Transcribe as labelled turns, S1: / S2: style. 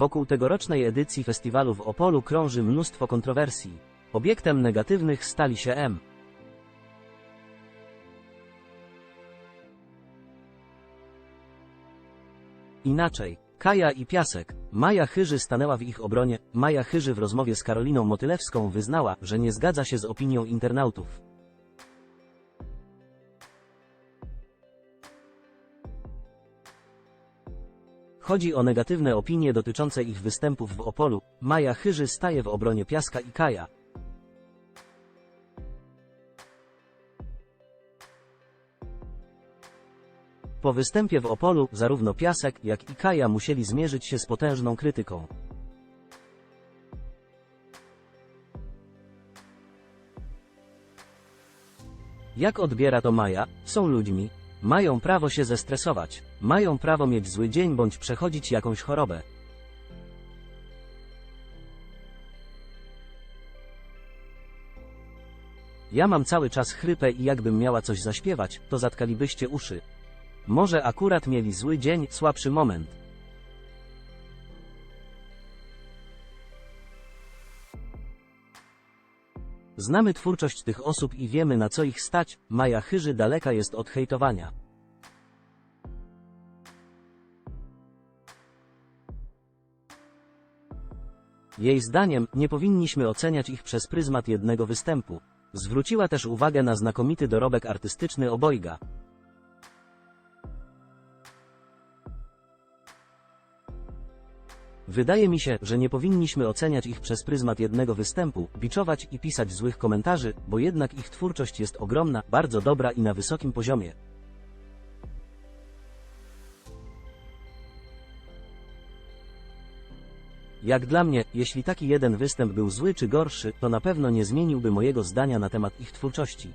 S1: Wokół tegorocznej edycji festiwalu w Opolu krąży mnóstwo kontrowersji. Obiektem negatywnych stali się M. Inaczej. Kaja i Piasek. Maja Chyży stanęła w ich obronie. Maja Chyży w rozmowie z Karoliną Motylewską wyznała, że nie zgadza się z opinią internautów. Chodzi o negatywne opinie dotyczące ich występów w Opolu. Maja Chyży staje w obronie Piaska i Kaja. Po występie w Opolu, zarówno Piasek, jak i Kaja musieli zmierzyć się z potężną krytyką. Jak odbiera to Maja? Są ludźmi. Mają prawo się zestresować. Mają prawo mieć zły dzień bądź przechodzić jakąś chorobę. Ja mam cały czas chrypę i jakbym miała coś zaśpiewać, to zatkalibyście uszy. Może akurat mieli zły dzień, słabszy moment. Znamy twórczość tych osób i wiemy na co ich stać, Maja Chyży daleka jest od hejtowania. Jej zdaniem, nie powinniśmy oceniać ich przez pryzmat jednego występu. Zwróciła też uwagę na znakomity dorobek artystyczny obojga. Wydaje mi się, że nie powinniśmy oceniać ich przez pryzmat jednego występu, biczować i pisać złych komentarzy, bo jednak ich twórczość jest ogromna, bardzo dobra i na wysokim poziomie. Jak dla mnie, jeśli taki jeden występ był zły czy gorszy, to na pewno nie zmieniłby mojego zdania na temat ich twórczości.